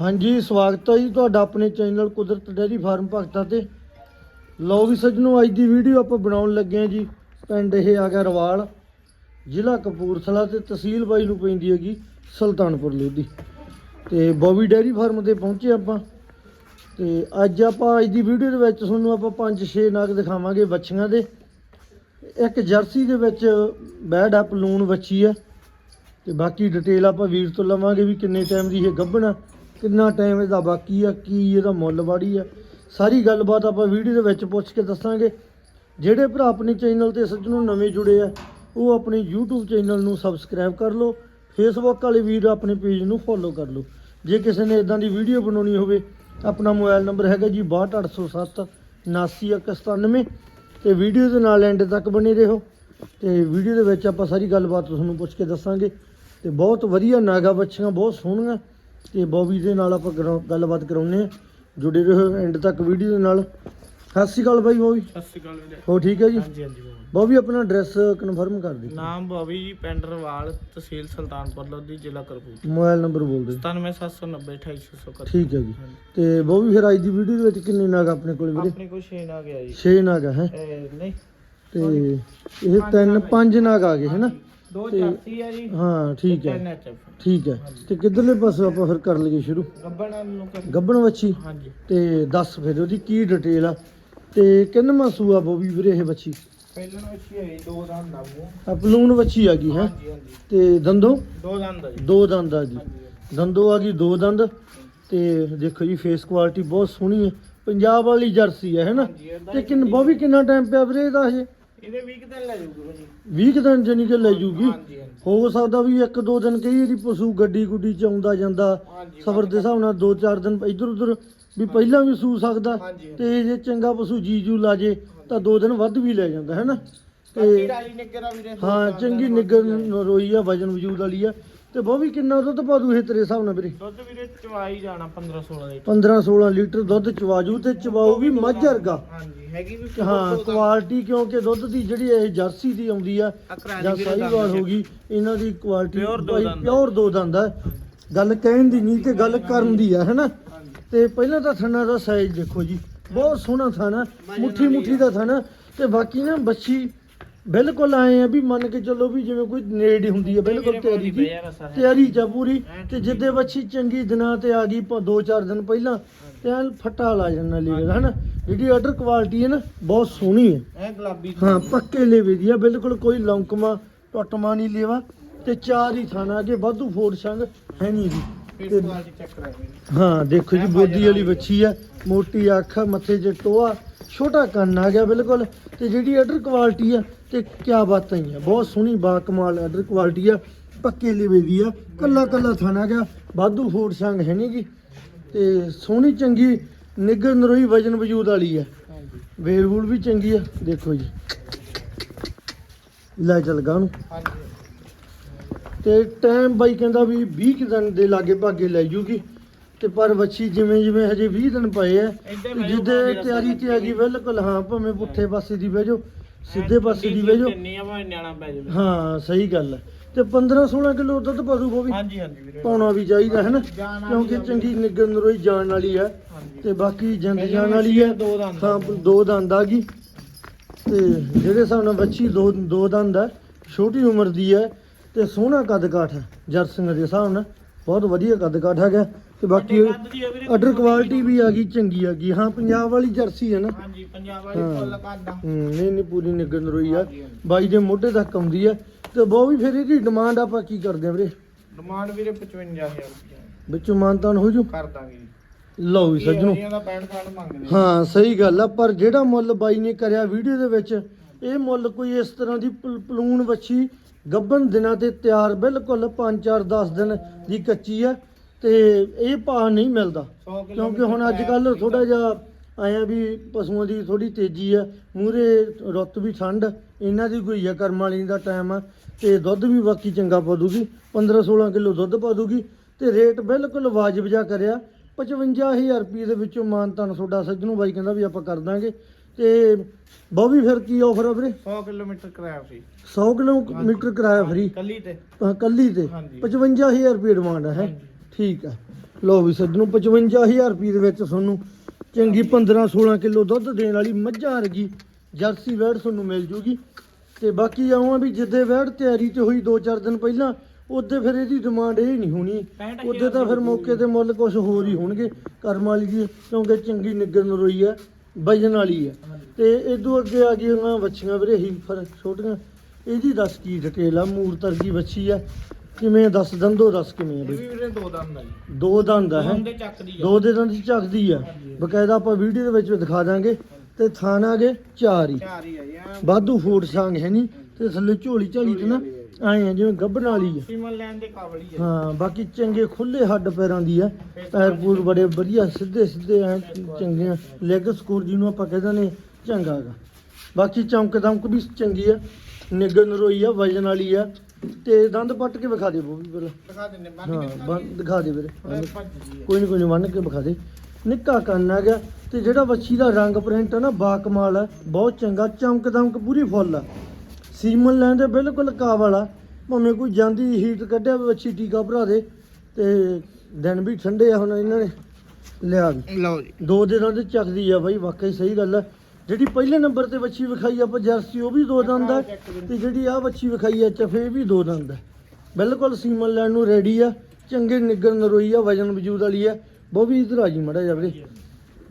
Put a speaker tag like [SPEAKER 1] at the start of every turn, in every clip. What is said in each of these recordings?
[SPEAKER 1] ਹਾਂਜੀ, ਸਵਾਗਤ ਹੈ ਜੀ ਤੁਹਾਡਾ ਆਪਣੇ ਚੈਨਲ ਕੁਦਰਤ ਡੈਰੀ ਫਾਰਮ ਭਗਤਾ ਤੇ। ਲਓ ਵੀ ਸੱਜਣੋ, ਅੱਜ ਦੀ ਵੀਡੀਓ ਆਪਾਂ ਬਣਾਉਣ ਲੱਗੇ ਹਾਂ ਜੀ, ਪਿੰਡ ਇਹ ਆ ਗਿਆ ਰਵਾਲ, ਜ਼ਿਲ੍ਹਾ ਕਪੂਰਥਲਾ ਤੇ ਤਹਿਸੀਲ ਬਾਈ ਨੂੰ ਪੈਂਦੀ ਹੈਗੀ ਸੁਲਤਾਨਪੁਰ ਲੋਧੀ। ਤੇ ਬੋਬੀ ਡੈਰੀ ਫਾਰਮ ਤੇ ਪਹੁੰਚੇ ਆਪਾਂ। ਤੇ ਅੱਜ ਆਪਾਂ, ਅੱਜ ਦੀ ਵੀਡੀਓ ਦੇ ਵਿੱਚ ਤੁਹਾਨੂੰ ਆਪਾਂ 5-6 ਨਾਗ ਦਿਖਾਵਾਂਗੇ ਬੱਚੀਆਂ ਦੇ। ਇੱਕ ਜਰਸੀ ਦੇ ਵਿੱਚ ਬੈਡ ਅਪ ਲੂਣ ਬੱਚੀ ਆ। ਤੇ ਬਾਕੀ ਡਿਟੇਲ ਆਪਾਂ ਵੀਰ ਤੋਂ ਲਵਾਂਗੇ ਵੀ ਕਿੰਨੇ ਟਾਈਮ ਦੀ ਇਹ ਗੱਭਣ ਆ। ਕਿੰਨਾ ਟਾਈਮ ਇਹਦਾ ਬਾਕੀ ਆ, ਕੀ ਇਹਦਾ ਮੁੱਲ ਵਾੜੀ ਆ। ਸਾਰੀ ਗੱਲਬਾਤ ਆਪਾਂ ਵੀਡੀਓ ਦੇ ਵਿੱਚ ਪੁੱਛ ਕੇ ਦੱਸਾਂਗੇ। ਜਿਹੜੇ ਭਰਾ ਆਪਣੇ ਚੈਨਲ ਤੇ ਸੱਜਣੋਂ ਨਵੇਂ ਜੁੜੇ ਆ, ਉਹ ਆਪਣੇ YouTube ਚੈਨਲ ਨੂੰ ਸਬਸਕ੍ਰਾਈਬ ਕਰ ਲਓ, Facebook ਵਾਲੇ ਵੀਰ ਆਪਣੇ ਪੇਜ ਨੂੰ ਫੋਲੋ ਕਰ ਲਓ। ਜੇ ਕਿਸੇ ਨੇ ਇਦਾਂ ਦੀ ਵੀਡੀਓ ਬਣਾਉਣੀ ਹੋਵੇ, ਆਪਣਾ ਮੋਬਾਈਲ ਨੰਬਰ ਹੈਗਾ ਜੀ 62807 79197 ਤੇ ਵੀਡੀਓ ਦੇ ਨਾਲ ਐਂਡ ਤੱਕ ਬਣੇ ਰਹੋ। ਤੇ ਵੀਡੀਓ ਦੇ ਵਿੱਚ ਆਪਾਂ ਸਾਰੀ ਗੱਲਬਾਤ ਤੁਹਾਨੂੰ ਪੁੱਛ ਕੇ ਦੱਸਾਂਗੇ। ਤੇ ਬਹੁਤ ਵਧੀਆ ਨਾਗਾ ਬੱਚੀਆਂ ਬਹੁਤ ਸੋਹਣੀਆਂ। ਤੇ ਬੋਬੀ ਦੇ ਨਾਲ ਆਪਾਂ ਗੱਲਬਾਤ ਕਰਾਉਨੇ ਆ ਜੁੜੇ ਰਹੋ ਐਂਡ ਤੱਕ ਵੀਡੀਓ ਦੇ ਨਾਲ। ਸਤਿ ਸ਼੍ਰੀ ਅਕਾਲ ਬਾਈ ਬੋਬੀ
[SPEAKER 2] ਸਤਿ ਸ਼੍ਰੀ ਅਕਾਲ ਵੀਰੇ।
[SPEAKER 1] ਹੋ ਠੀਕ ਹੈ ਜੀ?
[SPEAKER 2] ਹਾਂਜੀ ਹਾਂਜੀ ਬਾਬਾ।
[SPEAKER 1] ਬੋਬੀ ਆਪਣਾ ਐਡਰੈਸ ਕਨਫਰਮ ਕਰ ਦੇ
[SPEAKER 2] ਨਾਮ ਬੋਬੀ ਜੀ ਪਿੰਡ ਰਵਾਲ ਤਹਿਸੀਲ ਸੁਲਤਾਨਪੁਰ ਲੋਧੀ ਜ਼ਿਲ੍ਹਾ ਕਰਪੂਰ
[SPEAKER 1] ਮੋਬਾਈਲ ਨੰਬਰ ਬੋਲ ਦੇ
[SPEAKER 2] 97790 28671
[SPEAKER 1] ਠੀਕ ਹੈ ਜੀ। ਤੇ ਬੋਬੀ ਫਿਰ ਅੱਜ ਦੀ ਵੀਡੀਓ ਦੇ ਵਿੱਚ ਕਿੰਨੇ ਨਾਗ ਆਪਣੇ ਕੋਲ ਵੀਰੇ?
[SPEAKER 2] ਆਪਣੇ ਕੋਲ 6 ਆ ਗਿਆ ਜੀ।
[SPEAKER 1] 6 ਨਾਗ ਹੈ?
[SPEAKER 2] ਇਹ ਨਹੀਂ।
[SPEAKER 1] ਤੇ ਇਹ ਤਿੰਨ ਪੰਜ ਨਾਗ ਆ ਗਏ ਹੈਨਾ?
[SPEAKER 2] ਦੋ ਆ ਜੀ
[SPEAKER 1] ਹਾਂ ਠੀਕ ਹੈ। ਠੀਕ ਹੈ। ਤੇ ਕਿੱਧਰਲੇ ਪਾਸੇ ਆਪਾਂ ਫਿਰ ਕਰ ਲਈਏ ਸ਼ੁਰੂ?
[SPEAKER 2] ਗੱਬਣਾ ਨੂੰ ਕਰ
[SPEAKER 1] ਗੱਬਣ ਵੱਛੀ?
[SPEAKER 2] ਹਾਂਜੀ।
[SPEAKER 1] ਤੇ ਦੱਸ ਫਿਰ ਉਹਦੀ ਕੀ ਡਿਟੇਲ ਆ? ਤੇ ਕਿੰਨਵਾਂ ਸੂਆ ਬੋਬੀ ਵੀਰੇ ਇਹ ਵੱਛੀ?
[SPEAKER 2] ਪਹਿਲਾਂ ਅੱਛੀ ਹੈ ਦੋ ਦੰਦ ਆ ਮੂੰਹ।
[SPEAKER 1] ਅਪਲੂਨ ਵੱਛੀ ਆ ਗਈ ਹੈ?
[SPEAKER 2] ਹਾਂਜੀ ਹਾਂਜੀ।
[SPEAKER 1] ਤੇ ਦੰਦੋਂ?
[SPEAKER 2] ਦੋ ਦੰਦ ਆ ਜੀ।
[SPEAKER 1] ਦੋ ਦੰਦ ਆ ਗਈ ਦੰਦੋਂ ਆ ਗਈ ਦੋ ਦੰਦ। ਤੇ ਦੇਖੋ ਜੀ ਫੇਸ ਕੁਆਲਿਟੀ ਬਹੁਤ ਸੋਹਣੀ ਹੈ। ਪੰਜਾਬ ਵਾਲੀ ਜਰਸੀ ਹੈ ਹੈਨਾ
[SPEAKER 2] ਹਾਂਜੀ ਇਹਦਾ
[SPEAKER 1] ਤੇ ਕਿੰਨ ਬੋਬੀ ਕਿੰਨਾ ਟਾਈਮ ਪਿਆ ਵੀਰੇ ਇਹਦਾ ਹਜੇ
[SPEAKER 2] ਇਹਦੇ 20 ਦਿਨ ਲੈ ਜਾਊਗਾ ਜੀ
[SPEAKER 1] 20 ਕੁ ਦਿਨ ਜਾਨੀ ਕਿ ਲੈ ਜੂਗੀ?
[SPEAKER 2] ਹਾਂਜੀ ਹਾਂਜੀ।
[SPEAKER 1] ਹੋ ਸਕਦਾ ਵੀ ਇੱਕ ਦੋ ਦਿਨ ਕਈ ਇਹਦੀ ਪਸ਼ੂ ਗੱਡੀ ਗੁੱਡੀ ਚ ਆਉਂਦਾ ਜਾਂਦਾ
[SPEAKER 2] ਹਾਂਜੀ
[SPEAKER 1] ਸਬਰ ਦੇ ਹਿਸਾਬ ਨਾਲ ਦੋ ਚਾਰ ਦਿਨ ਇੱਧਰ ਉੱਧਰ ਵੀ ਪਹਿਲਾਂ ਵੀ ਸੂ ਸਕਦਾ
[SPEAKER 2] ਹਾਂਜੀ
[SPEAKER 1] ਤੇ ਜੇ ਚੰਗਾ ਪਸ਼ੂ ਜੀਜੂ ਲਾ ਜੇ ਤਾਂ ਦੋ ਦਿਨ ਵੱਧ ਵੀ ਲੈ ਜਾਂਦਾ ਹੈ ਨਾ?
[SPEAKER 2] ਬਾਕੀ
[SPEAKER 1] ਤੇ
[SPEAKER 2] ਰਾਜੀ ਨਿੱਗਰਾ ਵੀਰੇ।
[SPEAKER 1] ਹਾਂ ਚੰਗੀ ਨਿੱਗਰ ਰੋਈ ਆ ਵਜਨ ਵਜੂਦ ਵਾਲੀ ਆ। ਤੇ ਬਹੁ ਕਿੰਨਾ ਦੁੱਧ ਪਾ ਦੂ ਇਹ ਤੇਰੇ ਹਿਸਾਬ ਨਾਲ ਵੀਰੇ?
[SPEAKER 2] ਦੁੱਧ ਵੀਰੇ ਚਵਾਈ ਜਾਣਾ 15 16 ਲੀਟਰ।
[SPEAKER 1] 15 16 ਲੀਟਰ ਦੁੱਧ ਚਵਾਜੂ ਤੇ ਚਵਾਊ ਵੀ ਮੱਝ ਵਰਗਾ।
[SPEAKER 2] ਹਾਂਜੀ ਹੈਗੀ ਵੀ
[SPEAKER 1] ਹਾਂ ਕੁਆਲਿਟੀ ਕਿਉਂਕਿ ਦੁੱਧ ਦੀ ਜਿਹੜੀ ਇਹ ਜਰਸੀ ਦੀ ਆਉਂਦੀ ਆ ਜਾਂ
[SPEAKER 2] ਵੀਰੇ
[SPEAKER 1] ਸਾਹੀਵਾਲ ਹੋ ਗਈ ਇਹਨਾਂ ਦੀ ਕੁਆਲਿਟੀ। ਪਿਓਰ ਦੋ ਦੰਦ ਆ। ਗੱਲ ਕਹਿਣ ਦੀ ਨਹੀਂ ਤੇ ਗੱਲ ਕਰਨ ਦੀ ਆ ਹੈਨਾ? ਤੇ ਪਹਿਲਾਂ ਤਾਂ ਥਣਾ ਦਾ ਸਾਈਜ਼ ਦੇਖੋ ਜੀ ਬਹੁਤ ਸੋਹਣਾ ਥਾਣਾ ਮੁੱਠੀ ਮੁੱਠੀ ਦਾ ਥਾਣਾ ਤੇ ਬਾਕੀ ਨਾ ਬੱਚੀ ਬਿਲਕੁਲ ਆਏ ਆ ਵੀ ਮੰਨ ਕੇ ਚੱਲੋ ਵੀ ਜਿਵੇਂ ਕੋਈ ਨੇੜ ਹੁੰਦੀ ਹੈ ਬਿਲਕੁਲ ਤਿਆਰੀ ਦੀ ਤਿਆਰੀ ਚ ਆ ਪੂਰੀ ਤੇ ਜਿੱਦੇ ਬੱਚੀ ਚੰਗੀ ਦਿਨਾਂ ਤੇ ਆ ਗਈ ਪ- ਦੋ ਚਾਰ ਦਿਨ ਪਹਿਲਾਂ ਤੇ ਐਨ ਫੱਟਾ ਲਾ ਜਾਂਦਾ ਲੀਵਰ ਹਨਾ? ਜਿਹੜੀ ਆਰਡਰ ਕੁਆਲਿਟੀ ਹੈ ਨਾ ਬਹੁਤ ਸੋਹਣੀ ਹੈ।
[SPEAKER 2] ਇਹ ਗੁਲਾਬੀ
[SPEAKER 1] ਹਾਂ ਪੱਕੇ ਲੇਵੇ ਦੀ ਆ ਬਿਲਕੁਲ ਕੋਈ ਲੌਂਕਮਾ ਟੁੱਟਮਾ ਨਹੀਂ ਲੇਵਾ ਤੇ ਚਾਰ ਹੀ ਥਾਣਾ ਅਗੇ ਵਾਧੂ ਫੋੜ ਸੰਗ ਹੈ ਨਹੀਂ
[SPEAKER 2] ਵੀਰੇ
[SPEAKER 1] ਹਾਂ ਦੇਖੋ ਜੀ ਬੋਦੀ ਵਾਲੀ ਬੱਚੀ ਆ ਮੋਟੀ ਅੱਖ ਮੱਥੇ 'ਚ ਟੋਆ ਛੋਟਾ ਕੰਨ ਆ ਗਿਆ ਬਿਲਕੁਲ। ਤੇ ਜਿਹੜੀ ਆਰਡਰ ਕੁਆਲਿਟੀ ਆ ਤੇ ਕਿਆ ਬਾਤਾਂ ਹੀ ਆ। ਬਹੁਤ ਸੋਹਣੀ ਬਾ ਕਮਾਲ ਆਰਡਰ ਕੁਆਲਿਟੀ ਆ ਪੱਕੇ ਲਿਵੇ ਦੀ ਆ। ਕੱਲਾ ਕੱਲਾ ਥਾਣਾ ਗਿਆ ਵਾਧੂ ਫੋੜ ਸੰਗ ਹੈ ਨੀ ਗੀ। ਤੇ ਸੋਹਣੀ ਚੰਗੀ ਨਿੱਗਰ ਨਰੋਈ ਵਜਨ ਵਜੂਦ ਵਾਲੀ ਆ।
[SPEAKER 2] ਹਾਂਜੀ
[SPEAKER 1] ਵੇਲ ਵੂਲ ਵੀ ਚੰਗੀ ਆ ਦੇਖੋ ਜੀ। ਲੈ ਚੱਲ ਗਾ ਨੂੰ। ਤੇ ਟਾਈਮ ਬਾਈ ਕਹਿੰਦਾ ਵੀ 20 ਕੁ ਦਿਨ ਦੇ ਲਾਗੇ ਭਾਗੇ ਲੈ ਜੂਗੀ। ਤੇ ਪਰ ਵੱਛੀ ਜਿਵੇਂ ਜਿਵੇਂ ਹਜੇ 20 ਦਿਨ ਪਏ ਆ ਜਿੱਦੇ ਤਿਆਰੀ ਤੇ ਆ ਗਈ ਬਿਲਕੁਲ ਹਾਂ ਭਾਵੇਂ ਪੁੱਠੇ ਪਾਸੇ ਦੀ ਬਹਿ ਜਾਓ। ਸਿੱਧੇ ਪਾਸੇ ਦੀ ਬਹਿ ਜਾਓ।
[SPEAKER 2] ਕਿੰਨੀ ਆ ਭਾਵੇਂ ਨਿਆਣਾ ਪੈ ਜਾਵੇ।
[SPEAKER 1] ਹਾਂ ਸਹੀ ਗੱਲ ਹੈ। ਤੇ 15 16 ਕਿਲੋ ਦੁੱਧ ਪਸ਼ੂ ਕੋ ਵੀ
[SPEAKER 2] ਹਾਂਜੀ ਹਾਂਜੀ ਵੀਰੇ।
[SPEAKER 1] ਪਾਉਣਾ ਵੀ ਚਾਹੀਦਾ ਹੈ ਨਾ ਕਿਉਂਕਿ ਚੰਗੀ ਨਿੱਗਰ ਨਰੋਈ ਜਾਣ ਵਾਲੀ ਹੈ ਤੇ ਬਾਕੀ ਜਿੰਦ ਜਾਣ ਵਾਲੀ ਹੈ।
[SPEAKER 2] ਦੋ ਦੰਦ
[SPEAKER 1] ਹਾਂ ਦੋ ਦੰਦ ਆ ਗਈ। ਤੇ ਜਿਹੜੇ ਹਿਸਾਬ ਨਾਲ ਬੱਚੀ ਦੋ ਦੋ ਦੰਦ ਹੈ ਛੋਟੀ ਉਮਰ ਦੀ ਹੈ ਤੇ ਸੋਹਣਾ ਕੱਦ ਕਾਠ ਹੈ। ਜਰਸਿੰਗ ਦੇ ਹਿਸਾਬ ਨਾਲ ਬਹੁਤ ਵਧੀਆ ਕੱਦ ਕਾਠ ਹੈਗਾ। ਤੇ ਬਾਕੀ
[SPEAKER 2] ਆ
[SPEAKER 1] ਆਰਡਰ ਕੁਆਲਿਟੀ ਵੀ ਆ ਗਈ ਚੰਗੀ ਆ ਗਈ। ਹਾਂ ਪੰਜਾਬ ਵਾਲੀ ਜਰਸੀ ਹੈ ਨਾ।
[SPEAKER 2] ਹਾਂਜੀ ਪੰਜਾਬ ਵਾਲੀ। ਫੁੱਲ ਕੱਦ ਆ।
[SPEAKER 1] ਹੂੰ ਨਹੀਂ ਨਹੀਂ ਪੂਰੀ ਨਿੱਗਰ ਨਰੋਈ ਆ। ਬਾਈ ਦੇ ਮੋਢੇ ਤੱਕ ਆਉਂਦੀ ਹੈ ਤੇ ਬਹੁਤ ਵੀ ਫਿਰ ਇਹਦੀ ਡਿਮਾਂਡ ਆਪਾਂ ਕੀ ਕਰਦੇ ਆ ਵੀਰੇ?
[SPEAKER 2] ਡਿਮਾਂਡ ਵੀਰੇ 55000 ਰੁਪਏ
[SPEAKER 1] ਵਿੱਚੋਂ ਮਾਨਤਾਨ ਹੋ ਜੂ?
[SPEAKER 2] ਕਰ ਦਾਂਗੇ ਜੀ।
[SPEAKER 1] ਲਓ ਵੀ ਸੱਜਣੋ।
[SPEAKER 2] ਇਹ ਦਾ 65 ਸਾਲ ਮੰਗਦੇ ਆ।
[SPEAKER 1] ਹਾਂ ਸਹੀ ਗੱਲ ਆ ਪਰ ਜਿਹੜਾ ਮੁੱਲ ਬਾਈ ਨੇ ਕਰਿਆ ਵੀਡੀਓ ਦੇ ਵਿੱਚ ਇਹ ਮੁੱਲ ਕੋਈ ਇਸ ਤਰ੍ਹਾਂ ਦੀ ਪਲ- ਪਲੂਣ ਵੱਛੀ ਗੱਬਨ ਦਿਨਾਂ ਤੇ ਤਿਆਰ ਬਿਲਕੁਲ 5 4 10 ਦਿਨ ਦੀ ਕੱਚੀ ਆ। ਤੇ ਇਹ ਭਾਅ ਨਹੀਂ ਮਿਲਦਾ।
[SPEAKER 2] 100 ਕਿਲੋ
[SPEAKER 1] ਕਿਉਂਕਿ ਹੁਣ ਅੱਜ ਕੱਲ ਥੋੜਾ ਜਿਹਾ ਆਇਆ ਵੀ ਪਸ਼ੂਆਂ ਦੀ ਥੋੜੀ ਤੇਜ਼ੀ ਆ ਮੂਰੇ ਰੁੱਤ ਵੀ ਠੰਡ ਇਹਨਾਂ ਦੀ ਕੋਈ ਆ ਕਰਮ ਵਾਲੀ ਦਾ ਟਾਈਮ ਆ ਤੇ ਦੁੱਧ ਵੀ ਬਾਕੀ ਚੰਗਾ ਪਾ ਦੂਗੀ 15 16 ਕਿਲੋ ਦੁੱਧ ਪਾ ਦੂਗੀ ਤੇ ਰੇਟ ਬਿਲਕੁਲ ਵਾਜਬ ਜਿਹਾ ਕਰਿਆ 55000 ਰੁਪਏ ਦੇ ਵਿੱਚੋਂ ਮਾਨਤਾਨ ਤੁਹਾਡਾ ਸੱਜਣੂ ਬਾਈ ਕਹਿੰਦਾ ਵੀ ਆਪਾਂ ਕਰ ਦਾਂਗੇ ਤੇ ਬੋਵੀ ਫਿਰ ਕੀ ਆਫਰ ਆ ਵੀਰੇ?
[SPEAKER 2] 100 ਕਿਲੋਮੀਟਰ ਕਰਾਇਆ ਸੀ
[SPEAKER 1] 100 ਕਿਲੋਮੀਟਰ ਕਿਰਾਇਆ ਫਰੀ
[SPEAKER 2] ਕੱਲੀ ਤੇ।
[SPEAKER 1] ਕੱਲੀ ਤੇ।
[SPEAKER 2] ਹਾਂਜੀ।
[SPEAKER 1] 55000 ਰੁਪਏ ਡਿਮਾਂਡ ਹੈ। ਠੀਕ ਆ। ਲਓ ਵੀ ਸੱਜਣੋ 55000 ਰੁਪਏ ਦੇ ਵਿੱਚ ਤੁਹਾਨੂੰ ਚੰਗੀ 15 16 ਕਿਲੋ ਦੁੱਧ ਦੇਣ ਵਾਲੀ ਮੱਝਾਂ ਵਰਗੀ ਜਰਸੀ ਵੈੜ ਤੁਹਾਨੂੰ ਮਿਲ ਜੂਗੀ। ਤੇ ਬਾਕੀ ਆਉਂ ਵੀ ਜਿੱਦੇ ਵੈੜ ਤਿਆਰੀ ਤੇ ਹੋਈ 2-4 ਦਿਨ ਪਹਿਲਾਂ ਉਹਦੇ ਫਿਰ ਇਹਦੀ ਡਿਮਾਂਡ ਇਹ ਨਹੀਂ ਹੋਣੀ। ਉਹਦੇ ਤਾਂ ਫਿਰ ਮੌਕੇ ਤੇ ਮੁੱਲ ਕੁਝ ਹੋਰ ਹੀ ਹੋਣਗੇ। ਕਰਮ ਵਾਲੀ ਦੀ ਕਿਉਂਕਿ ਚੰਗੀ ਨਿੱਗਰ ਨਰੋਈ ਹੈ ਵਜਨ ਵਾਲੀ ਹੈ ਤੇ ਇਦੋਂ ਅੱਗੇ ਆ ਗਈਆਂ ਵੱਛੀਆਂ ਵੀਰੇ ਹੀ ਫਿਰ ਛੋਟੀਆਂ। ਇਹਦੀ ਦੱਸ ਕੀ ਡਿਟੇਲ ਆ ਮੂਰ ਤਰਗੀ ਵੱਛੀ ਆ। ਕਿਵੇਂ ਦੱਸ ਦੰਦੋ ਦੱਸ ਕਿਵੇਂ ਆ
[SPEAKER 2] ਇਹ
[SPEAKER 1] ਬਈ
[SPEAKER 2] ਵੀਰੇ ਦੋ ਦੰਦ ਆ ਜੀ।
[SPEAKER 1] ਦੋ ਦੰਦ ਆ ਹੈ?
[SPEAKER 2] ਚੱਕਦੀ ਆ।
[SPEAKER 1] ਦੋ ਦੇ ਦੰਦ ਝੱਕਦੀ ਆ। ਬਕਾਇਦਾ ਆਪਾਂ ਵੀਡੀਓ ਦੇ ਵਿੱਚ ਦਿਖਾ ਦਾਂਗੇ। ਤੇ ਥਾਣਾ ਗੇ ਚਾਰ। ਹੀ
[SPEAKER 2] ਚਾਰ ਹੀ ਆ ਜੀ ਐਂ
[SPEAKER 1] ਵਾਧੂ ਸੰਗ ਹੈ ਨਹੀਂ ਤੇ ਥੱਲੇ ਝੋਲੀ ਝਾਲੀ ਤੇ ਨਾ ਆਏ ਆ ਜਿਵੇਂ ਗੱਭਣ ਵਾਲੀ ਆ।
[SPEAKER 2] ਸੀਮਨ ਲੈਣ ਦੇ ਕਾਬਲ ਹੀ ਆ।
[SPEAKER 1] ਹਾਂ ਬਾਕੀ ਚੰਗੇ ਖੁੱਲੇ ਹੱਡ ਪੈਰਾਂ ਦੀ ਆ। ਪੈਰ ਪੂਰ ਬੜੇ ਵਧੀਆ ਸਿੱਧੇ ਸਿੱਧੇ ਆ ਚੰਗੇ ਆ। ਲੈਗ ਸਕੋਰ ਜਿਹਨੂੰ ਆਪਾਂ ਕਹਿੰਦੇ ਨੇ ਚੰਗਾ ਗਾ ਬਾਕੀ ਚਮਕ ਦਮਕ ਵੀ ਚੰਗੀ ਆ। ਨਿਗਨ ਰੋਈ ਆ ਵਜਨ ਵਾਲੀ ਆ। ਤੇ ਦੰਦ ਪੱਟ ਕੇ ਵਿਖਾ ਦੇ ਵੀ ਪਹਿਲਾਂ।
[SPEAKER 2] ਦਿਖਾ ਦਿੰਦੇ ਬੰਨ
[SPEAKER 1] ਹਾਂ
[SPEAKER 2] ਕੇ
[SPEAKER 1] ਬੰਨ- ਦਿਖਾ ਦੇ ਵੀਰੇ
[SPEAKER 2] ਥੋੜਾ ਭੱਜ
[SPEAKER 1] ਕੋਈ ਨਹੀਂ ਕੋਈ ਨਹੀਂ ਬੰਨ ਕੇ ਵਿਖਾ ਦੇ। ਨਿੱਕਾ ਕੰਨ ਆ ਗਿਆ ਤੇ ਜਿਹੜਾ ਵੱਛੀ ਦਾ ਰੰਗ ਪ੍ਰਿੰਟ ਆ ਨਾ ਬਾ ਕਮਾਲ ਆ ਬਹੁਤ ਚੰਗਾ ਚਮਕ ਦਮਕ ਪੂਰੀ ਫੁੱਲ ਆ। ਸੀਮਨ ਲੈਣ ਦੇ ਬਿਲਕੁਲ ਕਾਬ ਵਾਲਾ ਭਾਵੇਂ ਕੋਈ ਜਾਂਦੀ ਹੀਟ ਕੱਢਿਆ ਵੱਛੀ ਟੀਕਾ ਭਰਾ ਦੇ ਤੇ ਦਿਨ ਵੀ ਠੰਡੇ ਆ ਹੁਣ ਇਹਨਾਂ ਨੇ। ਲਿਆ ਵੀ।
[SPEAKER 2] ਲਓ ਜੀ।
[SPEAKER 1] ਦੋ ਦਿਨਾਂ ਦੇ ਚੱਕਦੀ ਆ ਬਾਈ ਵਾਕਈ ਸਹੀ ਗੱਲ ਆ। ਜਿਹੜੀ ਪਹਿਲੇ ਨੰਬਰ ਤੇ ਵੱਛੀ ਵਿਖਾਈ ਆਪਾਂ ਜਰਸੀ ਉਹ ਵੀ ਦੋ ਦੰਦ ਆ ਤੇ ਜਿਹੜੀ ਆ ਵੱਛੀ ਵਿਖਾਈ ਆ ਚਫੇ ਵੀ ਦੋ ਦੰਦ ਆ। ਬਿਲਕੁਲ ਸੀਮਨ ਲੈਣ ਨੂੰ ਰੈਡੀ ਆ ਚੰਗੇ ਨਿੱਗਰ ਨਰੋਈ ਆ ਵਜਨ ਵਜੂਦ ਵਾਲੀ ਆ। ਬੋਵੀ ਇਧਰ ਆ ਜੀ ਮੜਾ ਜਾ ਵੀਰੇ।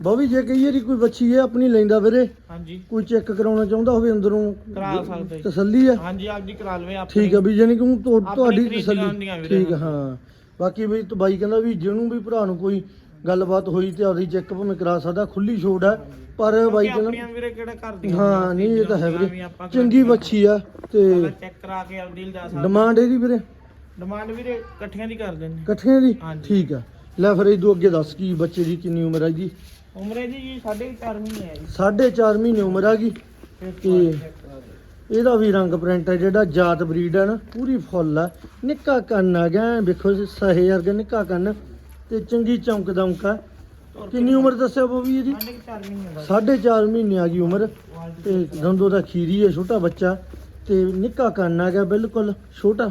[SPEAKER 1] ਬੋਵੀ ਜੇ ਕਈ ਵਾਰੀ ਕੋਈ ਵੱਛੀ ਹੈ ਆਪਣੀ ਲੈਂਦਾ ਵੀਰੇ
[SPEAKER 2] ਹਾਂਜੀ।
[SPEAKER 1] ਕੋਈ ਚੈੱਕ ਕਰਾਉਣਾ ਚਾਹੁੰਦਾ ਹੋਵੇ ਅੰਦਰੋਂ
[SPEAKER 2] ਕਰਾ ਸਕਦੇ।
[SPEAKER 1] ਤਸੱਲੀ ਆ।
[SPEAKER 2] ਹਾਂਜੀ ਆਪਦੀ ਕਰਾ ਲਵੇ ਆਪਣੀ।
[SPEAKER 1] ਠੀਕ ਆ ਵੀ ਜਾਨੀ ਕਿ ਤੁਹਾਡੀ ਤਸੱਲੀ। ਠੀਕ ਹਾਂ। ਬਾਕੀ ਵੀ ਬਾਈ ਕਹਿੰਦਾ ਵੀ ਜਿਹਨੂੰ ਵੀ ਭਰਾ ਨੂੰ ਕੋਈ ਗੱਲਬਾਤ ਹੋਈ ਤੇ ਆਪਦੀ ਚੈੱਕ ਭਾਵੇਂ ਕਰਾ ਸਕਦਾ ਖੁੱਲੀ ਛੋੜ ਆ। ਪਰ ਬਾਈ
[SPEAKER 2] ਆਪਣੀਆਂ
[SPEAKER 1] ਕਹਿੰਦਾ
[SPEAKER 2] ਵੀਰੇ ਕਿਹੜਾ ਕਰਦੀਆਂ
[SPEAKER 1] ਹਾਂ ਨਹੀਂ ਇਹ ਤਾਂ ਹੈ ਵੀਰੇ ਚੰਗੀ ਬੱਚੀ ਆ ਤੇ
[SPEAKER 2] ਚੈੱਕ ਕਰਾ ਕੇ ਆਪਦੀ ਲਿਜਾ ਸਕਦੇ
[SPEAKER 1] ਡਿਮਾਂਡ ਇਹਦੀ ਵੀਰੇ?
[SPEAKER 2] ਡਿਮਾਂਡ ਵੀਰੇ ਇਕੱਠੀਆਂ ਦੀ ਕਰ ਦਿੰਦੇ
[SPEAKER 1] ਇਕੱਠੀਆਂ ਦੀ। ਠੀਕ ਆ। ਲੈ ਫਿਰ ਇਹ ਤੋਂ ਅੱਗੇ ਦੱਸ ਕੀ ਬੱਚੇ ਦੀ ਕਿੰਨੀ ਉਮਰ ਆ ਜੀ
[SPEAKER 2] ਉਮਰ ਇਹਦੀ ਜੀ 4.5 ਮਹੀਨੇ ਹੈ ਜੀ।
[SPEAKER 1] 4.5 ਮਹੀਨੇ ਉਮਰ ਆ ਗਈ ਤੇ-। ਇਹਦਾ ਵੀ ਰੰਗ ਪ੍ਰਿੰਟ ਹੈ ਜਿਹੜਾ ਜਾਤ ਬਰੀਡ ਹੈ ਨਾ ਪੂਰੀ ਫੁੱਲ ਆ। ਨਿੱਕਾ ਕੰਨ ਆ ਗਿਆ ਵੇਖੋ ਸਹੇ ਵਰਗਾ ਨਿੱਕਾ ਕੰਨ। ਤੇ ਚੰਗੀ ਚਮਕ ਦਮਕ ਆ। ਕਿੰਨੀ ਉਮਰ ਦੱਸਿਆ ਬੋਬੀ ਇਹਦੀ?
[SPEAKER 2] ਸਾਢੇ ਕੁ ਚਾਰ ਮਹੀਨੇ ਦਾ
[SPEAKER 1] 4.5 ਮਹੀਨੇ ਆ ਗਈ ਉਮਰ ਤੇ ਦੰਦੋ ਦਾ ਖੀਰੀ ਹੈ ਛੋਟਾ ਬੱਚਾ ਤੇ ਨਿੱਕਾ ਕੰਨ ਆ ਗਿਆ ਬਿਲਕੁਲ ਛੋਟਾ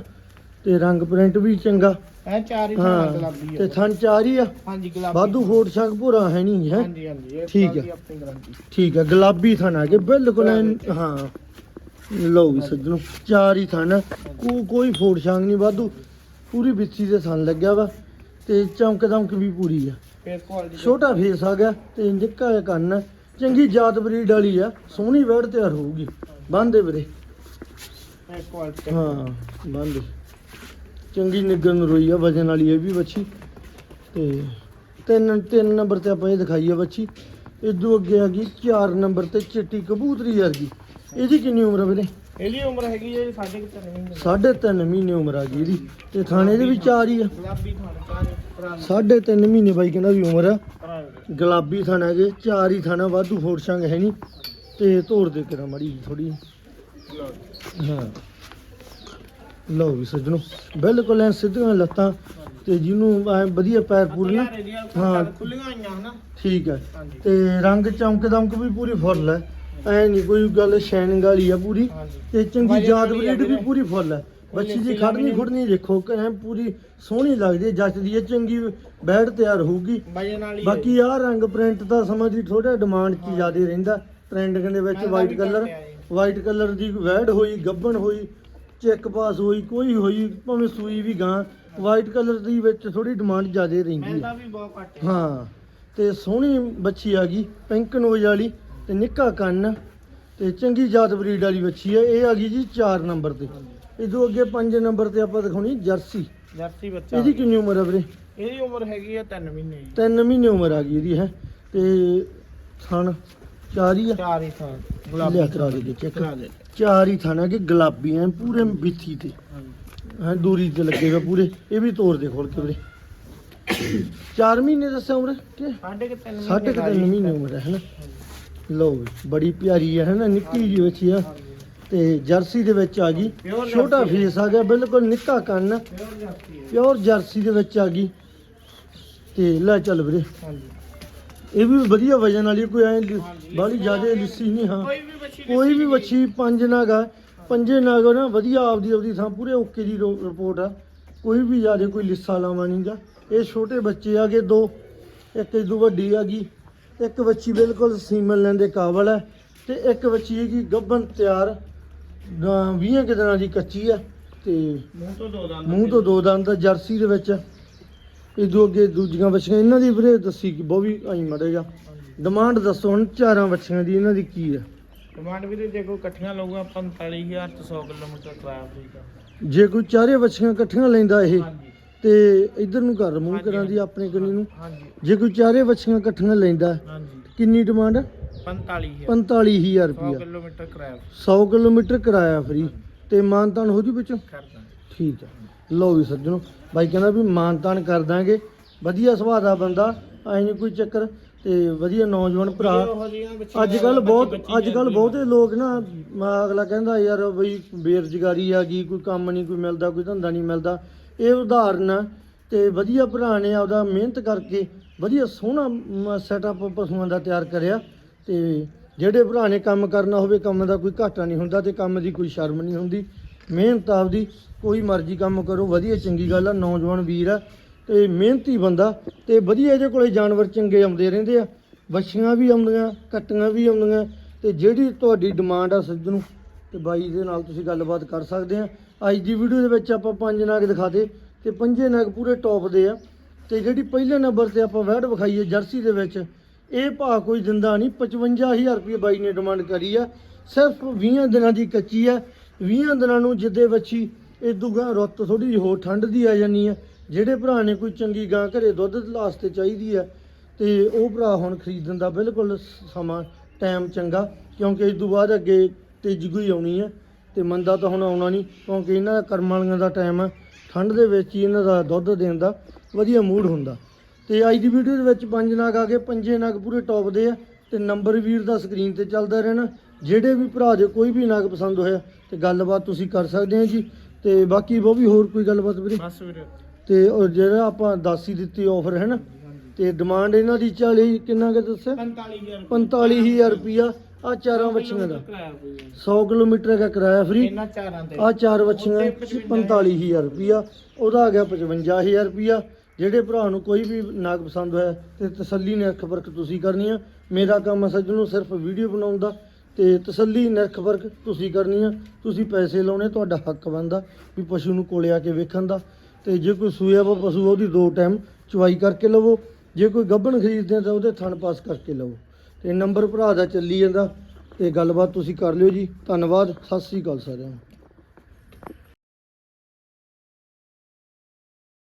[SPEAKER 1] ਤੇ ਰੰਗ ਪ੍ਰਿੰਟ ਵੀ ਚੰਗਾ।
[SPEAKER 2] ਇਹ ਚਾਰ ਹੀ ਸਾਲ
[SPEAKER 1] ਹਾਂ
[SPEAKER 2] ਗੁਲਾਬੀ
[SPEAKER 1] ਤੇ
[SPEAKER 2] ਹੈ
[SPEAKER 1] ਥਣ ਚਾਰ ਹੀ ਆ।
[SPEAKER 2] ਹਾਂਜੀ ਗੁਲਾਬੀ
[SPEAKER 1] ਵਾਧੂ ਸ਼ੰਕ ਪੂਰਾ ਹੈ ਨਹੀਂ ਹੈ?
[SPEAKER 2] ਹਾਂਜੀ ਹਾਂਜੀ ਇਹ
[SPEAKER 1] ਠੀਕ ਹੈ।
[SPEAKER 2] ਦੀ ਆਪਣੀ ਗਾਰੰਟੀ
[SPEAKER 1] ਠੀਕ ਹੈ ਗੁਲਾਬੀ ਥਣ ਆ ਕੇ ਬਿਲਕੁਲ ਐਨ- ਹਾਂ। ਲਓ ਵੀ ਸੱਜਣੋ ਚਾਰ ਹੀ ਥਣ ਕੋ ਕੋਈ ਫੋੜ ਛਾਂਗ ਨਹੀਂ ਵਾਧੂ। ਪੂਰੀ ਵਿੱਚੀ ਦੇ ਥਣ ਲੱਗਿਆ ਵਾ ਤੇ ਚਮਕ ਦਮਕ ਵੀ ਪੂਰੀ ਆ।
[SPEAKER 2] ਕੁਆਲਿਟੀ
[SPEAKER 1] ਛੋਟਾ ਫੇਸ ਆ ਗਿਆ ਤੇ ਨਿੱਕਾ ਜਿਹਾ ਕੰਨ। ਚੰਗੀ ਜਾਤ ਬਰੀਡ ਵਾਲੀ ਆ। ਸੋਹਣੀ ਵੈੜ ਤਿਆਰ ਹੋਊਗੀ। ਬੰਦੇ ਵੀਰੇ।
[SPEAKER 2] ਕੁਆਲਿਟੀ
[SPEAKER 1] ਹਾਂ ਬੰਦੇ ਚੰਗੀ ਨਿਗਨ ਰੋਈ ਆ ਵਜਨ ਵਾਲੀ ਇਹ ਵੀ ਬੱਚੀ ਤੇ ਤਿੰਨ ਤਿੰਨ ਨੰਬਰ ਤੇ ਆਪਾਂ ਇਹ ਦਿਖਾਈ ਆ ਬੱਚੀ ਇਦੋਂ ਅੱਗੇ ਆ ਗਈ 4 ਨੰਬਰ ਤੇ ਚਿੱਟੀ ਕਬੂਤਰੀ ਵਰਗੀ ਇਹਦੀ ਕਿੰਨੀ ਉਮਰ ਆ ਵੀਰੇ?
[SPEAKER 2] ਇਹਦੀ ਉਮਰ ਹੈਗੀ ਹੈ ਸਾਢੇ ਕੁ ਤਿੰਨ ਮਹੀਨੇ
[SPEAKER 1] ਸਾਢੇ ਤਿੰਨ ਮਹੀਨੇ ਉਮਰ ਆ ਗਈ ਇਹਦੀ। ਤੇ ਥਾਣੇ ਦੇ ਵੀ ਚਾਰ ਹੀ ਆ।
[SPEAKER 2] ਗੁਲਾਬੀ ਥਾਣ ਚਾਰ
[SPEAKER 1] ਸਾਢੇ ਤਿੰਨ ਮਹੀਨੇ ਬਾਈ ਕਹਿੰਦਾ ਵੀ ਉਮਰ ਆ। ਗੁਲਾਬੀ ਥਾਣਾ ਹੈਗੇ ਚਾਰ ਹੀ ਥਾਣਾ ਵਾਧੂ ਫੋੜ ਸੰਗ ਹੈ ਨਹੀਂ। ਤੇ ਤੋੜ ਦੇ ਕੇ ਮੜੀ ਥੋੜੀ ਹਾਂ। ਲਓ ਵੀ ਸੱਜਣੋ ਬਿਲਕੁਲ ਐ ਸਿੱਧੀਆਂ ਲੱਤਾਂ ਤੇ ਜਿਹਨੂੰ ਐ ਵਧੀਆ ਪੈਰ ਪੂਰੇ ਨਾ ਹਾਂ।
[SPEAKER 2] ਖੁੱਲੀਆਂ ਆਈਆਂ ਹਨਾ।
[SPEAKER 1] ਠੀਕ ਹੈ ਤੇ ਰੰਗ ਚਮਕ ਦਮਕ ਵੀ ਪੂਰੀ ਫੁੱਲ ਹੈ ਐ ਨਹੀਂ ਕੋਈ ਗੱਲ ਸ਼ਾਈਨਿੰਗ ਵਾਲੀ ਆ ਪੂਰੀ। ਤੇ ਚੰਗੀ ਜਾਤ ਬਰੀਡ ਵੀ। ਪੂਰੀ ਫੁੱਲ ਹੈ ਬੱਚੀ ਦੀ ਖੜਨੀ ਖੁੜਨੀ ਦੇਖੋ ਐ ਪੂਰੀ ਸੋਹਣੀ ਲੱਗਦੀ ਹੈ ਜੱਚਦੀ ਹੈ ਚੰਗੀ ਬੈਡ ਤਿਆਰ ਹੋਊਗੀ।
[SPEAKER 2] ਵਜਨ ਵਾਲੀ ਹੈ
[SPEAKER 1] ਬਾਕੀ ਆਹ ਰੰਗ ਪ੍ਰਿੰਟ ਤਾਂ ਸਮਝ ਦੀ ਥੋੜਾ ਡਿਮਾਂਡ 'ਚ ਜ਼ਿਆਦਾ ਰਹਿੰਦਾ। ਟ੍ਰੈਂਡਿੰਗ ਦੇ ਵਿੱਚ ਵਾਈਟ
[SPEAKER 2] ਵੀ
[SPEAKER 1] ਕਲਰ
[SPEAKER 2] ਆ।
[SPEAKER 1] ਵਾਈਟ ਕਲਰ ਦੀ ਵੈਡ ਹੋਈ ਗੱਬਣ ਹੋਈ ਚੈੱਕ ਪਾਸ ਹੋਈ ਕੋਈ ਹੋਈ ਭਾਵੇਂ ਸੂਈ ਵੀ ਗਾਂ ਵਾਈਟ ਕਲਰ ਦੀ ਵਿੱਚ ਥੋੜੀ ਡਿਮਾਂਡ ਜ਼ਿਆਦਾ ਰਹਿੰਦੀ ਹੈ।
[SPEAKER 2] ਮਿਲਦਾ ਵੀ ਬਹੁਤ ਘੱਟ ਹੈ।
[SPEAKER 1] ਹਾਂ ਤੇ ਸੋਹਣੀ ਬੱਚੀ ਆ ਗਈ ਪਿੰਕ ਨੋਜ਼ ਵਾਲੀ ਤੇ ਨਿੱਕਾ ਕੰਨ ਤੇ ਚੰਗੀ ਜਾਤ ਬਰੀਡ ਵਾਲੀ ਬੱਚੀ ਹੈ ਇਹ ਆ ਗਈ ਜੀ 4 ਨੰਬਰ ਤੇ। ਇਦੋਂ ਅੱਗੇ 5 ਨੰਬਰ ਤੇ ਆਪਾਂ ਦਿਖਾਉਣੀ ਜਰਸੀ।
[SPEAKER 2] ਜਰਸੀ ਬੱਚਾ
[SPEAKER 1] ਇਹਦੀ ਕਿੰਨੀ ਉਮਰ ਹੈ ਵੀਰੇ?
[SPEAKER 2] ਇਹਦੀ ਉਮਰ ਹੈਗੀ ਹੈ 3 ਮਹੀਨੇ ਜੀ
[SPEAKER 1] 3 ਮਹੀਨੇ ਉਮਰ ਆ ਗਈ ਇਹਦੀ ਹੈ? ਤੇ ਥਣ ਚਾਰ ਹੀ ਆ?
[SPEAKER 2] ਚਾਰ ਹੀ ਥਾਂ
[SPEAKER 1] ਲਿਆ
[SPEAKER 2] ਗੁਲਾਬੀ
[SPEAKER 1] ਕਰਾ ਦੇ ਚੈੱਕ
[SPEAKER 2] ਕਰਾ ਦੇ।
[SPEAKER 1] ਚਾਰ ਹੀ ਥਣ ਆ ਕਿ ਗੁਲਾਬੀ ਐ ਪੂਰੇ ਬਿੱਥੀ ਤੇ। ਹਾਂ ਦੂਰੀ ਤੇ ਲੱਗੇਗਾ ਪੂਰੇ। ਇਹ ਵੀ ਤੋੜ ਦੇ ਖੋਲ ਕੇ ਵੀਰੇ। 4 ਮਹੀਨੇ ਦੱਸਿਆ ਉਮਰ? ਕਿ?
[SPEAKER 2] ਸਾਢੇ ਕਿ 3
[SPEAKER 1] ਸਾਢੇ ਕੁ ਤਿੰਨ ਮਹੀਨੇ ਉਮਰ ਹੈ ਹਨਾ? ਲਓ ਬੜੀ ਪਿਆਰੀ ਹੈ ਹਨਾ? ਨਿੱਕੀ ਜਿਹੀ ਬੱਚੀ ਆ। ਤੇ ਜਰਸੀ ਦੇ ਵਿੱਚ ਆ ਗਈ। ਛੋਟਾ। ਫੇਸ ਆ ਗਿਆ ਬਿਲਕੁਲ ਨਿੱਕਾ ਕੰਨ।
[SPEAKER 2] ਪਿਓਰ ਜਰਸੀ
[SPEAKER 1] ਦੇ ਵਿੱਚ ਆ ਗਈ। ਤੇ ਲੈ ਚੱਲ ਵੀਰੇ।
[SPEAKER 2] ਹਾਂਜੀ।
[SPEAKER 1] ਇਹ ਵੀ ਵਧੀਆ ਵਜਨ ਵਾਲੀ ਕੋਈ ਐ। ਬਾਹਲੀ ਜ਼ਿਆਦਾ ਲਿੱਸੀ ਨਹੀਂ ਹਾਂ।
[SPEAKER 2] ਕੋਈ ਵੀ
[SPEAKER 1] ਵੱਛੀ ਪੰਜ ਨਾਗ ਆ। ਪੰਜੇ ਨਾਗ ਨਾ ਵਧੀਆ ਆਪਦੀ ਆਪਦੀ ਥਾਂ ਪੂਰੇ ਓਕੇ ਦੀ ਰਿਪੋਰਟ ਆ। ਕੋਈ ਵੀ ਜ਼ਿਆਦਾ ਕੋਈ ਲਿੱਸਾ ਲਾਵਾ ਨਹੀਂਗਾ ਇਹ ਛੋਟੇ ਬੱਚੇ ਆਗੇ ਦੋ। ਇੱਕ ਇਦੋਂ ਵੱਡੀ ਆਗੀ ਇੱਕ ਬੱਚੀ ਬਿਲਕੁਲ ਸੀਮਨ ਲੈਣ ਦੇ ਕਾਬਲ ਹੈ ਤੇ ਇੱਕ ਬੱਚੀ ਹੈਗੀ ਗੱਭਣ ਤਿਆਰ। 20 ਕੁ ਦਿਨਾਂ ਦੀ ਕੱਚੀ ਆ ਤੇ
[SPEAKER 2] ਮੂੰਹ ਤੋਂ ਦੋ ਦੰਦ
[SPEAKER 1] ਮੂੰਹ ਤੋਂ ਦੋ ਦੰਦ ਆ, ਜਰਸੀ ਦੇ ਵਿੱਚ। ਇਦੋਂ ਅੱਗੇ ਦੂਜੀਆਂ ਬੱਚੀਆਂ ਇਹਨਾਂ ਦੀ ਵੀਰੇ ਦੱਸੀ ਕਿ ਬਹੁ ਵੀ ਆਈ ਮੜੇਗਾ ਡਿਮਾਂਡ ਦੱਸੋ ਹੁਣ ਚਾਰਾਂ ਬੱਚੀਆਂ ਦੀ ਇਹਨਾਂ ਦੀ ਕੀ ਹੈ
[SPEAKER 2] ਡਿਮਾਂਡ ਵੀਰੇ ਜੇ ਕੋਈ ਇਕੱਠੀਆਂ ਲਊਗਾ 45000 ਤੋਂ 100 ਕਿਲੋਮੀਟਰ ਫ੍ਰੀ ਦਾ
[SPEAKER 1] ਜੇ ਕੋਈ ਚਾਰੇ ਬੱਚੀਆਂ ਇਕੱਠੀਆਂ ਲੈਂਦਾ ਇਹ ਤੇ ਇਧਰ ਨੂੰ ਕਰ ਮੂੰਹ ਕਰਾਂ ਦੀ ਆਪਣੇ ਕੰਨੀ ਨੂੰ। ਜੇ ਕੋਈ ਚਾਰੇ ਬੱਚੀਆਂ ਇਕੱਠੀਆਂ ਲੈਂਦਾ ਕਿੰਨੀ ਡਿਮਾਂਡ
[SPEAKER 2] 45000
[SPEAKER 1] 45000
[SPEAKER 2] 100
[SPEAKER 1] ਰੁਪਇਆ
[SPEAKER 2] ਕਿਲੋਮੀਟਰ ਕਿਰਾਇਆ।
[SPEAKER 1] 100 ਕਿਲੋਮੀਟਰ ਕਿਰਾਇਆ ਫਰੀ। ਤੇ ਮਾਨਤਾਨ ਹੋ ਜੂ ਵਿੱਚੋਂ?
[SPEAKER 2] ਕਰਦਾ।
[SPEAKER 1] ਠੀਕ ਹੈ ਲਓ ਵੀ ਸੱਜਣੋ ਬਾਈ ਕਹਿੰਦਾ ਵੀ ਮਾਨਤਾਨ ਕਰ ਦਾਂਗੇ। ਵਧੀਆ ਸੁਭਾਅ ਦਾ ਬੰਦਾ ਐ ਨਹੀਂ ਕੋਈ ਚੱਕਰ। ਤੇ ਵਧੀਆ ਨੌਜਵਾਨ ਭਰਾ। ਅੱਜ ਕੱਲ ਬਹੁਤ ਅੱਜ ਕੱਲ ਬਹੁਤੇ ਲੋਕ ਨਾ ਮ- ਅਗਲਾ ਕਹਿੰਦਾ ਯਾਰ ਬਈ ਬੇਰੁਜ਼ਗਾਰੀ ਆ ਗਈ ਕੋਈ ਕੰਮ ਨਹੀਂ ਕੋਈ ਮਿਲਦਾ ਕੋਈ ਧੰਦਾ ਨਹੀਂ ਮਿਲਦਾ। ਇਹ ਉਦਾਹਰਨ ਆ। ਤੇ ਵਧੀਆ ਭਰਾ ਨੇ ਆਪਦਾ ਮਿਹਨਤ ਕਰਕੇ ਵਧੀਆ ਸੋਹਣਾ ਸੈਟਅਪ ਪਸ਼ੂਆਂ ਦਾ ਤਿਆਰ ਕਰਿਆ। ਤੇ ਜਿਹੜੇ ਭਰਾ ਨੇ ਕੰਮ ਕਰਨਾ ਹੋਵੇ, ਕੰਮ ਦਾ ਕੋਈ ਘਾਟਾ ਨਹੀਂ ਹੁੰਦਾ ਤੇ ਕੰਮ ਦੀ ਕੋਈ ਸ਼ਰਮ ਨਹੀਂ ਹੁੰਦੀ। ਮਿਹਨਤ ਆਪਦੀ, ਕੋਈ ਮਰਜ਼ੀ ਕੰਮ ਕਰੋ, ਵਧੀਆ ਚੰਗੀ ਗੱਲ ਆ, ਨੌਜਵਾਨ ਵੀਰ ਆ ਤੇ ਮਿਹਨਤੀ ਬੰਦਾ ਤੇ ਵਧੀਆ ਇਹਦੇ ਕੋਲੇ ਜਾਨਵਰ ਚੰਗੇ ਆਉਂਦੇ ਰਹਿੰਦੇ ਆ। ਵੱਛੀਆਂ ਵੀ ਆਉਂਦੀਆਂ, ਕੱਟੀਆਂ ਵੀ ਆਉਂਦੀਆਂ ਤੇ ਜਿਹੜੀ ਤੁਹਾਡੀ ਡਿਮਾਂਡ ਆ ਸੱਜਣੋ ਤੇ ਬਾਈ ਦੇ ਨਾਲ ਤੁਸੀਂ ਗੱਲਬਾਤ ਕਰ ਸਕਦੇ ਆ। ਅੱਜ ਦੀ ਵੀਡੀਓ ਦੇ ਵਿੱਚ ਆਪਾਂ ਪੰਜ ਨਗ ਦਿਖਾਦੇ ਤੇ ਪੰਜੇ ਨਗ ਪੂਰੇ ਟੌਪ ਦੇ ਆ ਤੇ ਜਿਹੜੀ ਪਹਿਲੇ ਨੰਬਰ ਤੇ ਆਪਾਂ ਵੈਡ ਵਿਖਾਈਏ ਜਰਸੀ ਦੇ ਵਿੱਚ ਇਹ ਭਾਅ ਕੋਈ ਦਿੰਦਾ ਨਹੀਂ 55000 ਰੁਪਏ ਬਾਈ ਨੇ ਡਿਮਾਂਡ ਕਰੀ ਆ। ਸਿਰਫ 20 ਦਿਨਾਂ ਦੀ ਕੱਚੀ ਆ। 20 ਦਿਨਾਂ ਨੂੰ ਜਿੱਦੇ ਵੱਛੀ ਇਹ ਗਾਂ ਰੁੱਤ ਥੋੜੀ ਜਿਹੀ ਹੋਰ ਠੰਡ ਦੀ ਆ ਜਾਨੀ ਆ। ਜਿਹੜੇ ਭਰਾ ਨੇ ਕੋਈ ਚੰਗੀ ਗਾਂ ਘਰੇ ਦੁੱਧ ਵਾਸਤੇ ਚਾਹੀਦੀ ਆ, ਤੇ ਉਹ ਭਰਾ ਹੁਣ ਖਰੀਦਣ ਦਾ ਬਿਲਕੁਲ ਸਮਾਂ ਟਾਈਮ ਚੰਗਾ, ਕਿਉਂਕਿ ਇਸ ਤੋਂ ਬਾਅਦ ਅੱਗੇ ਤੇਜ਼ੀ ਕੋਈ ਆਉਣੀ ਆ, ਤੇ ਮੰਦਾ ਤਾਂ ਹੁਣ ਆਉਣਾ ਨਹੀਂ, ਕਿਉਂਕਿ ਇਹਨਾਂ ਦਾ ਕਰਮ ਵਾਲੀਆਂ ਦਾ ਟਾਈਮ ਆ। ਠੰਡ ਦੇ ਵਿੱਚ ਹੀ ਇਹਨਾਂ ਦਾ ਦੁੱਧ ਦੇਣ ਦਾ ਵਧੀਆ ਮੂਡ ਹੁੰਦਾ। ਤੇ ਅੱਜ ਦੀ ਵੀਡੀਓ ਦੇ ਵਿੱਚ ਪੰਜ ਨਗ ਆ ਗਏ ਪੰਜੇ ਨਗ ਪੂਰੇ ਟੌਪ ਦੇ ਆ ਤੇ ਨੰਬਰ ਵੀਰ ਦਾ ਸਕਰੀਨ ਤੇ ਚੱਲਦਾ ਰਹਿਣਾ। ਜਿਹੜੇ ਵੀ ਭਰਾ ਦੇ ਕੋਈ ਵੀ ਨਗ ਪਸੰਦ ਹੋਇਆ ਤੇ ਗੱਲਬਾਤ ਤੁਸੀਂ ਕਰ ਸਕਦੇ ਆ ਜੀ। ਤੇ ਬਾਕੀ ਉਹ ਵੀ ਹੋਰ ਕੋਈ ਗੱਲਬਾਤ ਵੀਰੇ?
[SPEAKER 2] ਬਸ ਵੀਰੇ।
[SPEAKER 1] ਤੇ ਉਹ ਜਿਹੜਾ ਆਪਾਂ ਦੱਸ ਹੀ ਦਿੱਤੀ ਆਫਰ ਹੈ ਨਾ ਤੇ ਡਿਮਾਂਡ ਇਹਨਾਂ ਦੀ 40 ਕਿੰਨਾ ਕਿ ਦੱਸਿਆ?
[SPEAKER 2] 45000
[SPEAKER 1] 45000 ਰੁਪਿਆ ਆ ਚਾਰਾਂ ਬੱਚੀਆਂ ਦਾ।
[SPEAKER 2] ਕਿਰਾਇਆ ਫ੍ਰੀ
[SPEAKER 1] 100 ਕਿਲੋਮੀਟਰ ਦਾ ਕਿਰਾਇਆ ਫ੍ਰੀ
[SPEAKER 2] ਇਹਨਾਂ ਚਾਰਾਂ ਤੇ।
[SPEAKER 1] ਆ ਚਾਰ ਬੱਚੀਆਂ 45000 ਰੁਪਿਆ ਉਹਦਾ ਆ ਗਿਆ 55000 ਰੁਪਿਆ ਜਿਹੜੇ ਭਰਾ ਨੂੰ ਕੋਈ ਵੀ ਨਾਗ ਪਸੰਦ ਹੋਇਆ ਤੇ ਤਸੱਲੀ ਨਿਰਖ ਵਰਕ ਤੁਸੀਂ ਕਰਨੀ ਆ। ਮੇਰਾ ਕੰਮ ਆ ਸੱਜਣੋ ਸਿਰਫ ਵੀਡੀਓ ਬਣਾਉਣ ਦਾ ਤੇ ਤਸੱਲੀ ਨਿਰਖ ਵਰਕ ਤੁਸੀਂ ਕਰਨੀ ਆ। ਤੁਸੀਂ ਪੈਸੇ ਲਾਉਣੇ, ਤੁਹਾਡਾ ਹੱਕ ਬਣਦਾ ਵੀ ਪਸ਼ੂ ਨੂੰ ਕੋਲੇ ਆ ਕੇ ਵੇਖਣ ਦਾ। ਤੇ ਜੇ ਕੋਈ ਸੂਇਆ ਵਾ ਪਸ਼ੂ, ਉਹਦੀ ਦੋ ਟਾਈਮ ਚਵਾਈ ਕਰਕੇ ਲਵੋ। ਜੇ ਕੋਈ ਗੱਭਣ ਖਰੀਦਦੇ ਤਾਂ ਉਹਦੇ ਥਣ ਪਾਸ ਕਰਕੇ ਲਵੋ। ਤੇ ਨੰਬਰ ਭਰਾ ਦਾ ਚੱਲੀ ਜਾਂਦਾ। ਤੇ ਗੱਲਬਾਤ ਤੁਸੀਂ ਕਰ ਲਿਓ ਜੀ। ਧੰਨਵਾਦ। ਸਤਿ ਸ੍ਰੀ ਅਕਾਲ ਸਾਰਿਆਂ ਨੂੰ।